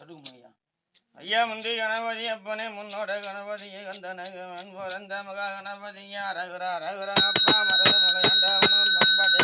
சொல்லுங்க ஐயா முந்தி கணபதி அப்பனே முன்னோட கணபதியை கந்தனகன் பிறந்த மகா கணபதியா ரகுரா ரகுரா அப்பா மரத மலையாண்டவனும் பம்பாட்டை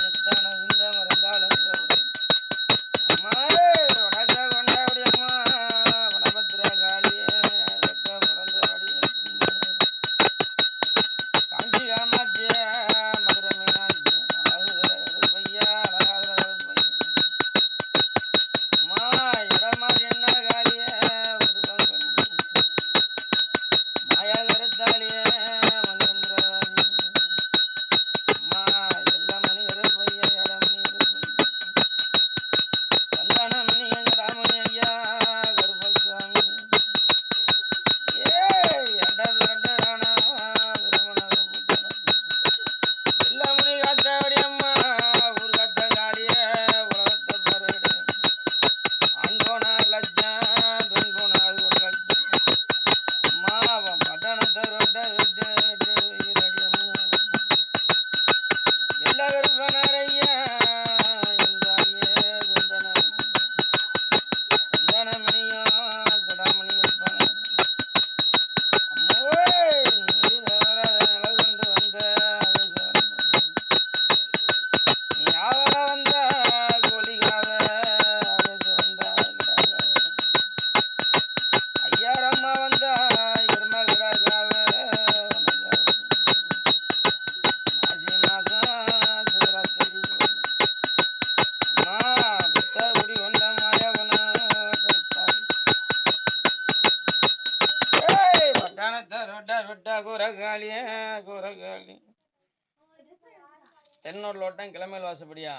தென்னூர் லோட்டம் கிழமையில் வாசப்படியா?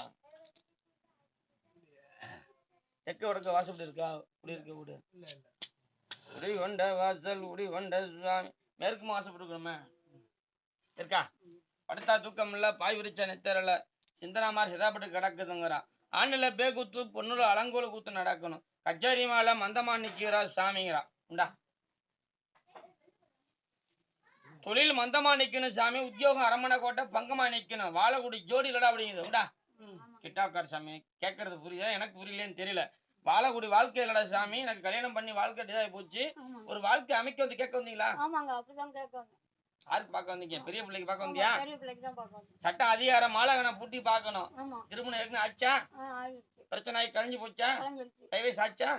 தெக்க வடக்கு வாசப்படி இருக்கா? குடி இருக்க வீடு குடி கொண்ட வாசல் குடி கொண்ட சுவாமி. மேற்கு வாசப்படுக்கணுமே இருக்கா? படுத்தா தூக்கம் இல்ல பாய் விரிச்ச நெத்தரல சிந்தனாமார் சிதாப்பட்டு கிடக்குதுங்கிறான் ஆண்டுல பேகுத்து பொண்ணுல அலங்கோல கூத்து நடக்கணும். கச்சேரி மாலை மந்தமா நிக்கிறா சாமிங்கிறா. உண்டா? தொழில் மந்தமா நிக்கணும் சாமி உத்தியோகம் அரமணை கோட்டை பங்கமா நிக்கணும். வாழக்குடி ஜோடி இல்லடா அப்படிங்குது. உண்டா? கிட்டாக்கார் சாமி. கேட்கறது புரியுதா? எனக்கு புரியலன்னு தெரியல. வாழக்குடி வாழ்க்கை இல்லடா சாமி. எனக்கு கல்யாணம் பண்ணி வாழ்க்கை இதாகி போச்சு. ஒரு வாழ்க்கை அமைக்க வந்து கேட்க வந்தீங்களா? யாருக்கு பார்க்க வந்தீங்க? பெரிய பிள்ளைக்கு பார்க்க வந்தியா? சட்ட அதிகாரம் மாலகனை பூட்டி பார்க்கணும். ஆமா. திருமணம் ஏற்கனவே ஆச்சா? பிரச்சனை ஆகி கழிஞ்சு போச்சா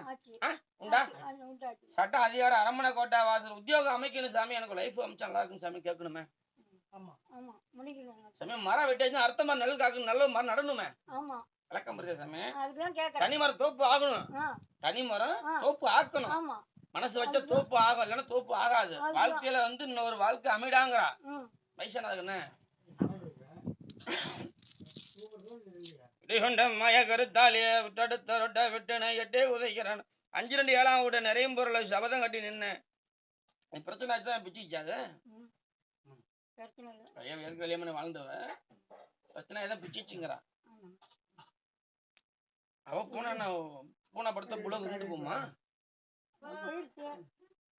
ஆச்சு. ஆ? உண்டா? சட்ட அதிகாரம் அரமணை கோட்டை வாசல். உத்தியோகம் அமைக்கணும் சாமி. எனக்கு லைஃப் அமைச்சா நல்லா இருக்கும் சாமி கேட்கணுமே. சாமி மரம் வெட்டாச்சு அர்த்தமா நெல் காக்கணும். நல்ல மரம் நடணுமே. ஆமா. விளக்கம் புரியுதா சாமி? தனி மரம் தோப்பு ஆகணும். தனி மரம். தோப்பு ஆக்கணும். ஆமா. மனசு வச்சா தோப்பு ஆகும். இல்லைன்னா தோப்பு ஆகாது. வாழ்க்கையில வந்து இன்னொரு வாழ்க்கை அமைடாங்கிறா வயசானதுக்குன்னு இடிகொண்ட மய கருத்தாலிய விட்டடுத்த ரொட்ட விட்டன எட்டே உதைக்கிறான். அஞ்சு ரெண்டு ஏழாம் விட நிறைய பொருளை சபதம் கட்டி நின்னு. நீ பிரச்சனை தான் பிச்சிச்சாது ஏற்க பண்ணி வாழ்ந்தவ. பிரச்சனை ஏதாவது பிச்சிச்சுங்கிறா ஆமா. அவ பூனை பூனை படுத்த புலகு கொண்டு போமா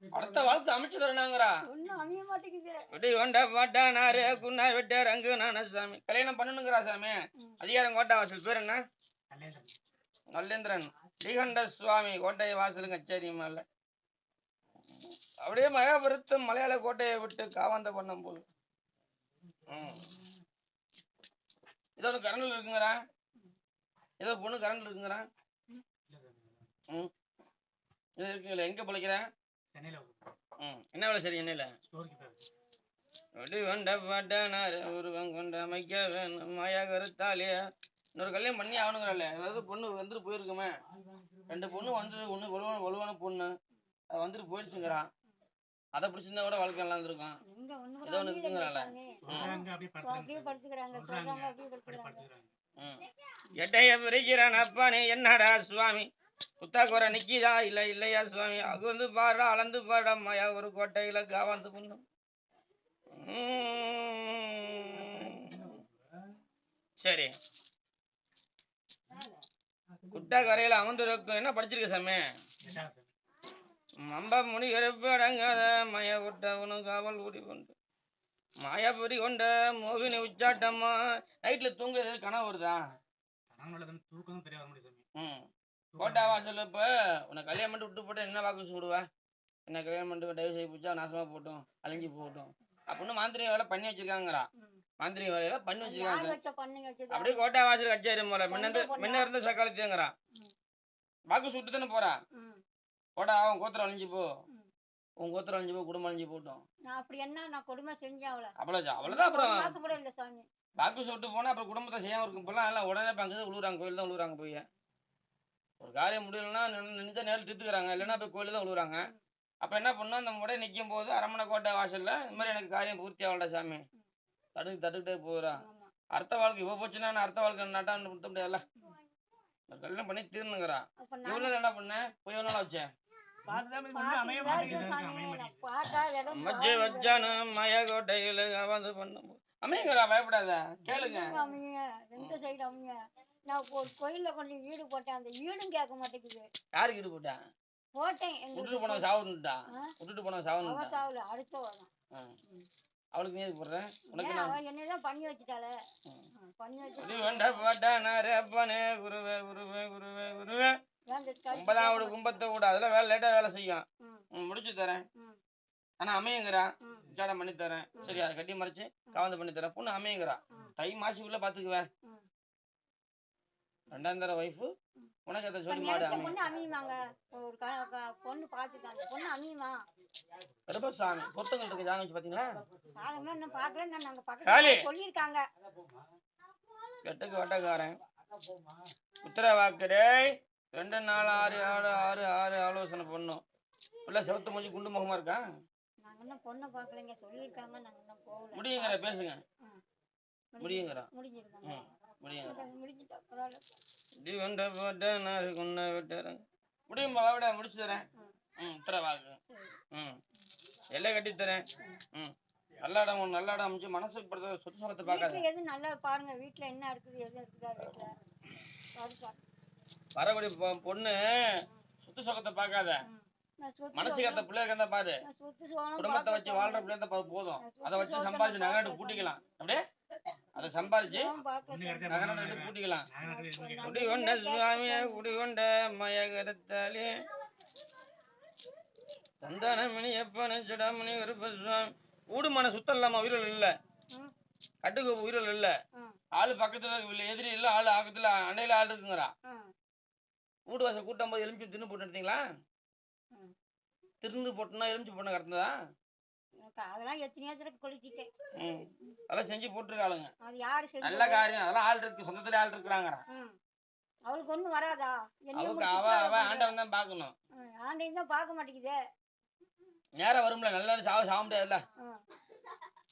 அடுத்த வாழ்க்கை அமைச்சு தரணாங்கிறா பாட்டானாரு குன்னா விட்டு ரங்கு நான சாமி கல்யாணம் பண்ணணுங்கிறா சாமி. அதிகாரம் கோட்டை வாசல் பேர் என்ன? நல்லேந்திரன். ஸ்ரீகண்ட சுவாமி கோட்டை வாசல் கச்சேரி மேல. அப்படியே மகாபுரத்து மலையாள கோட்டையை விட்டு காவாந்த பண்ணம் போது ம். இதோ ஒன்று கரண்டில் இருக்குங்கிறா ஏதோ பொண்ணு கரண்டில் இருக்குங்கிறா ம். இது இருக்குங்களா எங்க பிழைக்கிறேன் என்ன வேலை சரி என்னல ஒடி கொண்ட பாட்டனார் உருவம் கொண்ட அமைக்க வேணும் மாயா இன்னொரு கல்யாணம் பண்ணி ஆகணுங்கிறல்ல ஏதாவது பொண்ணு வந்துட்டு போயிருக்குமே. ரெண்டு பொண்ணு வந்து ஒண்ணு வலுவான வலுவான பொண்ணு. அது வந்துட்டு போயிடுச்சுங்கிறான். அதை பிடிச்சிருந்தா கூட வாழ்க்கை நல்லா இருந்திருக்கும். ஏதோ படுத்துக்கிறாங்க ம். எட்டைய பிரிக்கிறான் அப்பானே. என்னடா சுவாமி? புத்தாக்குற நிக்கிதா? இல்ல இல்லையா சுவாமி? அகுந்து பாடுறா அளந்து பாடுறா மாயா ஒரு கோட்டையில காவாந்து பண்ணும். சரி. குட்டா கரையில அமர்ந்திருக்கும். என்ன படிச்சிருக்க சாமி? மம்ப முனி கருப்பு அடங்காத மய விட்டவனு காவல் ஊடி கொண்டு. மாயாபுரி கொண்ட மோகினி உச்சாட்டம்மா. நைட்ல தூங்குறது கனவு வருதா? தூக்கம் முடியும் சாமி. ம் கோட்டாவா சொல்லு இப்ப? உன்னை கல்யாணம் பண்ணிட்டு விட்டு போட்டு என்ன வாக்கு சொல்லுவ? என்ன கல்யாணம் பண்ணிட்டு தயவு செய்து போச்சா நாசமா போகட்டும் அழிஞ்சு போகட்டும் அப்படின்னு மாந்திரிக வேலை பண்ணி வச்சிருக்காங்கடா. மாந்திரிக வேலையில பண்ணி வச்சிருக்காங்க. அப்படியே கோட்டா வாசல் கச்சேரி போல. முன்ன? முன்ன இருந்து சக்காலத்துங்கிறான் ம். வாக்கு சுட்டு தானே போறா. கோட்டா அவன் கோத்திரம் அழிஞ்சு போ. உன் கோத்திரம் அழிஞ்சு போ குடும்பம் அழிஞ்சு போகட்டும் நான் அப்படி என்ன நான் கொடுமை செஞ்சேன் அவளை. அவ்வளவுதான் அவ்வளவுதான் அப்புறம். வாக்கு சொல்லிட்டு போனா அப்புறம் குடும்பத்தை செய்யாம இருக்கும். இப்பெல்லாம் எல்லாம் உடனே பங்கு விழுவுறாங்க கோயில் தான் விழுவுறாங்க போய். ஒரு காரியம் முடியலன்னா நினைச்சா நேரில் திட்டுக்கிறாங்க இல்லைன்னா போய் கோயில் தான் விழுவுறாங்க அப்ப என்ன பண்ணோம் அந்த முறை நிற்கும் போது அரமணை கோட்டை வாசல்ல இந்த மாதிரி எனக்கு காரியம் பூர்த்தி ஆகலடா சாமி. தடுக்கு தடுக்கிட்டே போகிறா ஆமா. அர்த்த வாழ்க்கை இவ போச்சுன்னா நான் அர்த்த வாழ்க்கை நட்டான்னு கொடுத்த முடியாதுல்ல. கல்யாணம் பண்ணி தீர்னுங்கிறா அப்ப நான் இவ்வளவு என்ன பண்ணேன் போய் எவ்வளோ நாள் வச்சேன். மஜ்ஜை வச்சானு மய கோட்டையில் வந்து பண்ணும் அமைங்கிறா பயப்படாத. கேளுங்க. நான் ஒரு கோயில்ல கொண்டு வீடு போட்டேன். அந்த வீடும் கேட்க மாட்டேங்குது. யாருக்கு இது போட்டா? போட்டேன். விட்டுட்டு சாவுன்னுட்டா ஆ? விட்டுட்டு போனவன் அவ சாவுன்னுட்டா சாவல. அடுத்த வரும். அவளுக்கு நீ போடுறேன் உனக்கு நான் என்னதான் பண்ணி. ஆ, பண்ணி வச்சு வேண்ட பாட்டானாரு அப்பனே குருவே குருவே குருவே குருவே ஒன்பதாம் கும்பத்தை விட. அதெல்லாம் வேலை லேட்டா வேலை செய்யும். முடிச்சு தரேன். ஆனா அமையுங்கிறா ம், விசாரம் பண்ணி தரேன். சரி அதை கட்டி மறைச்சு கவந்து பண்ணி தரேன். பொண்ணு அமையுங்கிறா ம். தை மாசிக்குள்ள பாத்துக்குவேன். ரெண்டாம் தர ஒய்ஃபு உனக்கு அதை சொல்லி மாடு பொண்ணு அமையுமாங்க? ஒரு பொண்ணு பாத்துருக்காங்க பொண்ணு அமையுமா? கருப்பசாமி பொருத்தங்கள் இருக்கு ஜாங்க வச்சு பாத்தீங்களா? சாதகமா இன்னும் பாக்கல நான் நாங்க. பக்கத்துல சொல்லியிருக்காங்க. கெட்டுக்கு வட்டக்காரன். உத்தர வாக்குடே ரெண்டு நாலு ஆறு ஆறு ஆறு ஆறு ஆலோசனை பண்ணும் பிள்ளை செவத்து மூஞ்சி குண்டு முகமா இருக்கா? நாங்க இன்னும் பொண்ணை பாக்கலைங்க. சொல்லியிருக்காங்க. நாங்க இன்னும் போகல. முடியுங்கிற பேசுங்க. முடியுங்கிறா. முடிஞ்சிருக்காங்க ம் முடியுங்கிற முடிஞ்சுட்டா பரவாயில்ல. இது கொண்ட போட்ட நான் கொண்ட விட்டுறேன். முடியும் விட முடிச்சு தரேன். ம் உத்தர வாக்கு சரி. ம். எல்லை கட்டி தரேன். ம். நல்ல இடம் ஒண்ணு நல்ல இடம் அமைச்சு மனசுக்கு படுத்த சொத்து சுகத்தை பார்க்காத. எது நல்லா பாருங்க வீட்டுல என்ன இருக்குது எது இருக்குதா வீட்டுல பொ- பொண்ணு சொத்து சுகத்தை பார்க்காத. மனசுக்கு அந்த பிள்ளைங்க இருந்தா பாரு. குடும்பத்தை வச்சு வாழ்ற பிள்ளை இருந்தா போதும். அதை வச்சு சம்பாதிச்சு நகை நட்டு பூட்டிக்கலாம் அப்படியே? அதை சம்பாதிச்சு சுகம் பார்க்க சொல்றேன். நகை நட்டு பூட்டிக்கலாம். நான் குடி கொண்ட சுவாமிய குடி கொண்ட மயகரத்தாலே சந்தானமணி எப்பன சுடாமணி விருப்ப சுவாமி ஊடு மன சுத்தம் இல்லாம உயிரில் இல்ல. கட்டுக்கு உயிரில் இல்ல. ஆளு பக்கத்துல இல்ல எதிரி இல்ல ஆளு ஆக்கத்துல அண்டையில ஆள் இருக்குங்கிறா. ம். வீடு வாசல் கூட்டம் போது எலுமிச்சு தின்னு போட்டு எடுத்தீங்களா. திருந்து போட்டுனா எலுமிச்சு போட்டு கடந்ததா அதெல்லாம் எத்தனையோ தடவை கொளுத்திட்டேன் அதெல்லாம் செஞ்சு போட்டுருக்காளுங்க. அது யாரு நல்ல செஞ்சு காரியம். அதெல்லாம் ஆள் இருக்கு. சொந்தத்துல ஆள் இருக்கிறாங்கிறா ம். அவளுக்கு ஒண்ணும் வராதா? அவளுக்கு அவ அவ ஆண்டவன் தான் பார்க்கணும். ம், ஆண்டையும் தான் பார்க்க மாட்டேங்குதே. நேரம் வரும்ல. நல்ல நேரம் சாவ சாக முடியாதுல்ல. ம்,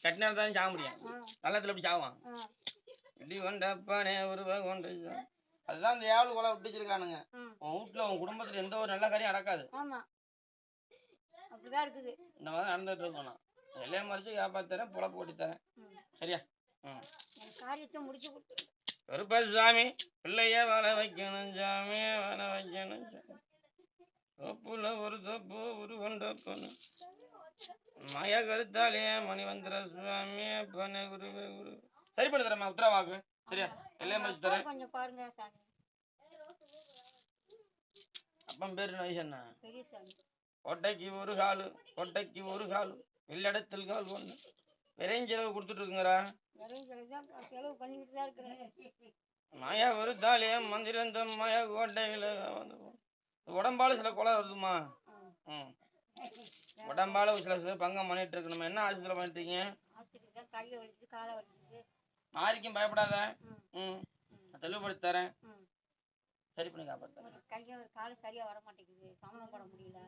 கெட்ட நேரம் தான் சாக முடியும். நல்லத்துல எப்படி சாவான்? இடி கொண்டப்பானே உருவ கொண்டு அதுதான் இந்த ஏவல் கொலை விட்டுச்சிருக்கானுங்க. உன் வீட்டுல உன் குடும்பத்துல எந்த ஒரு நல்ல காரியம் நடக்காது. ஆமா. அப்படிதான் இருக்குது. இந்த மாதிரி நடந்துட்டு இருக்கணும். எல்லையை மறைச்சு காப்பாத்துறேன் புலப்பு ஓட்டி தரேன். சரியா? ம் காரியத்தை முடிச்சு கொடுத்து கருப்ப சாமி பிள்ளைய வாழ வைக்கணும் சாமி வாழ வைக்கணும் தொப்புல ஒரு தொப்பு ஒரு பொண்ணு மய கருத்தாலே மணிவந்திர சுவாமி பன குருவே குரு சரி பண்ணி தரேன் உத்தரவாக்கு. சரியா? எல்லையை மறைச்சு தரேன். கொஞ்சம் பாருங்க சாமி. அப்பன் பேரு வயசு என்ன பெரிய சாமி. கொட்டைக்கு ஒரு காலு கொட்டைக்கு ஒரு காலு. இல்லடத்தில் கால் ஒண்ணு. விரைஞ்செலவு கொடுத்துட்டு இருக்குங்கிறா செலவு செலவு பண்ணிக்கிட்டு தான் இருக்கிறேன். மாயா ஒரு தாலிய மந்திரந்த மாயா கோட்டையில வந்து உடம்பால சில கொலை வருதுமா? ம். உடம்பால சில சில பங்கம் பண்ணிட்டு இருக்கு நம்ம என்ன ஆஸ்பத்திரியில் பண்ணிட்டு இருக்கீங்க? மாறிக்கும் பயப்படாத. ம். தெளிவுபடுத்தி தரேன். சரி பண்ணி காப்பாத்துறேன் கையை காலை சரியா வர மாட்டேங்குது சமணம் போட முடியல.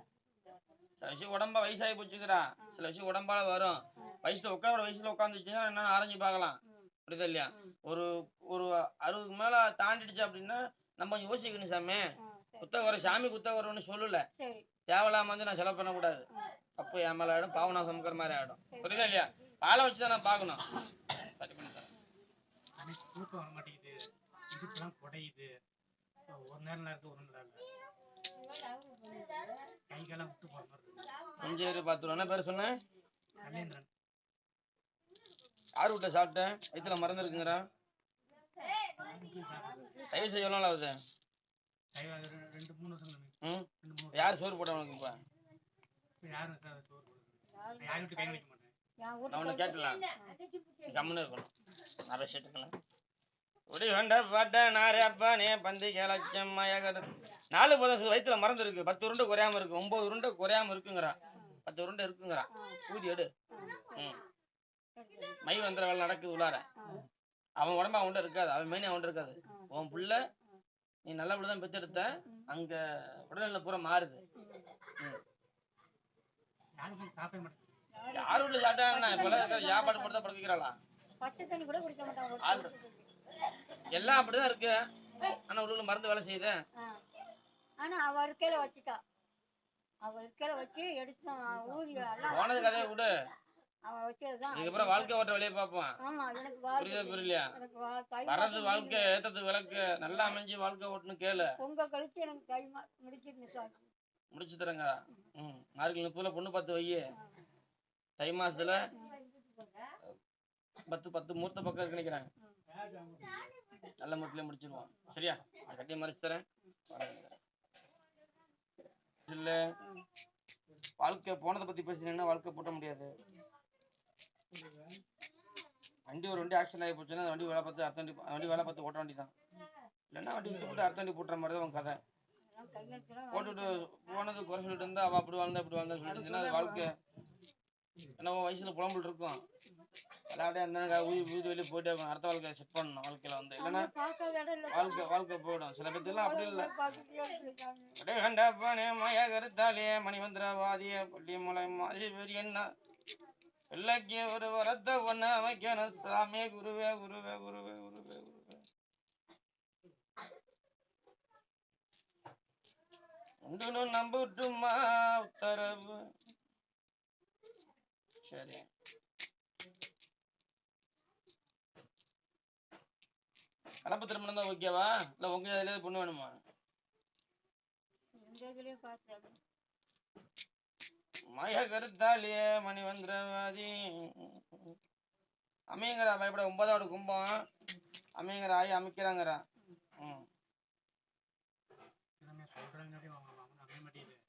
சில விஷயம் உடம்பா வயசாகி போச்சுக்கிறா சில விஷயம் உடம்பால வரும். வயசுல உட்கார வயசுல உட்காந்துச்சுன்னா என்னன்னு ஆரஞ்சு பார்க்கலாம். புரியுதா இல்லையா? ஒரு ஒரு அறுபதுக்கு மேல தாண்டிடுச்சு அப்படின்னா நம்ம கொஞ்சம் யோசிக்கணும் சாமி. ம் சரி குத்தவர சாமி குத்தவரன்னு சொல்லல. சரி. தேவையில்லாம வந்து நான் செலவு பண்ணக்கூடாது. அப்போ என் மேல ஆயிடும். பாவனா சுமக்கிற மாதிரி ஆயிடும். புரியுதா இல்லையா? பாலை வச்சு தான் நான் பார்க்கணும். சரி பண்ணி தரேன். தூக்கம் வர மாட்டேங்குது இடுப்புலாம் குடையுது. ஒரு நேரம் இருக்கு ஒரு நேரம். பார்த்துருவோம். என்ன பேர் சொன்னேன்? யார் வீட்டை சாப்பிட்டேன்? வயிற்றுல மறந்து இருக்குங்கிறா. தயவு செய்ய எவ்வளோ நாள் ஆகுது? யார் சோறு போட்டவனுக்கு இப்போ? இப்ப வீட்டுக்கு கேட்டலாம் கம்முன்னு இருக்கணும். நான் வச்சுட்டுக்கணும் ஒடி வேண்ட பாட்ட நாரப்பா நே பந்தி கேளச்சம் மயகர் நாலு பதம் வயிற்றுல மறந்து இருக்கு. பத்து உருண்டை குறையாம இருக்கு. ஒன்பது உருண்டை குறையாம இருக்குங்கிறான் பத்து உருண்டை இருக்குங்கிறான் ஊதி எடு. ம். மை வந்திர வேலை நடக்குது உள்ளார. அவன் உடம்பு அவன்கிட்ட இருக்காது. அவன் மெயின் அவன்கிட்ட இருக்காது. உன் புள்ள நீ நல்லபடியா தான் பெத்தெடுத்த. அங்க உடல்நிலை பூரா மாறுது. யார் வீட்டுல சாப்பிட்டாங்கன்னா இப்பெல்லாம் இருக்கிற சாப்பாடு போட்டு தான் படுக்கிறாளா எல்லாம் அப்படிதான் இருக்கு. ஆனா உள்ள மருந்து வேலை செய்யுது. ஆனா அவ இருக்கையில வச்சுட்டா அவ இருக்கையில வச்சு எடுத்தான். ஊதி எல்லாம் போனது கதையை விடு. அவ வச்சதுதான். இதுக்கப்புறம் வாழ்க்கை ஓட்ட வழியை பார்ப்போம் ஆமா எனக்கு புரியுதா புரியலையா? எனக்கு வா- தை வர்றது மாசம் வாழ்க்கை ஏத்தது விளக்கு நல்லா அமைஞ்சு வாழ்க்கை ஓட்டணும் கேளு. பொங்க கழிச்சு எனக்கு தை மா முடிச்சிருந்தேன் சார். முடிச்சு தரங்க. ம் மார்கழி முப்பதுல பொண்ணு பார்த்து வை தை மாசத்துல பத்து பத்து மூர்த்த பக்கம் நினைக்கிறேன். நல்ல முறையில முடிச்சிருவோம் சரியா? கட்டி மறைச்சு தரேன். இல்ல. வாழ்க்கை போனதை பத்தி பேசினீங்கன்னா வாழ்க்கை போட்ட முடியாது. வண்டி ஒரு வண்டி ஆக்சிடென்ட் ஆகி போச்சுன்னா வண்டி வேலை பார்த்து அர்த்தண்டி வண்டி வேலை பார்த்து ஓட்ட வேண்டியதான் இல்லைன்னா வண்டி விட்டு போட்டு அடுத்த வண்டி போட்டுற மாதிரி தான் உன் கதை. போட்டுட்டு போனது குறை சொல்லிட்டு இருந்தா அவ அப்படி வாழ்ந்தா இப்படி வாழ்ந்தா சொல்லிட்டு இருந்துச்சுன்னா அது வாழ்க்கை. என்னவோ வயசுல புலம்பல் இருக்கும். விளையாட்டே இருந்தா உயிர் உயிர் வெளியே போயிட்டே இருக்கும் அடுத்த வாழ்க்கை செட் பண்ணணும். வாழ்க்கையில வந்து இல்லைன்னா வாழ்க்கை வாழ்க்கை போயிடும். சில பேர்த்துலாம் அப்படி இல்லை. அடே கண்டப்பனே மய கருத்தாலே மணிமந்திரவாதிய பள்ளி முளை மாதிரி பெரிய என்ன பிள்ளைக்கு ஒரு வரத்தை ஒண்ண வைக்கணும் சாமி குருவே குருவே குருவே குருவே குருவே. உண்டுன்னு நம்பட்டுமா? உத்தரவு. சரி. கலப்பு திருமணம் தான் ஓகேவா? இல்ல உங்க இதுல பொண்ணு வேணுமா? மய கருத்தாலியே மணிவந்திரவாதி. அமையங்கிறா பயப்பட ஒன்பதாவது கும்பம். அமையங்கிற ஆயி அமைக்கிறாங்கிறா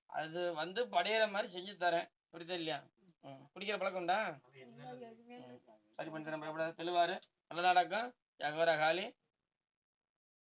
அது வந்து படையிற மாதிரி செஞ்சு தரேன். புரியுதா இல்லையா? குடிக்கிற இல்லை சாமி. சரி பண்ணி தரேன் பயப்படாத. தெளிவாரு. நல்லதாடாக்கம் ஜகவர காலி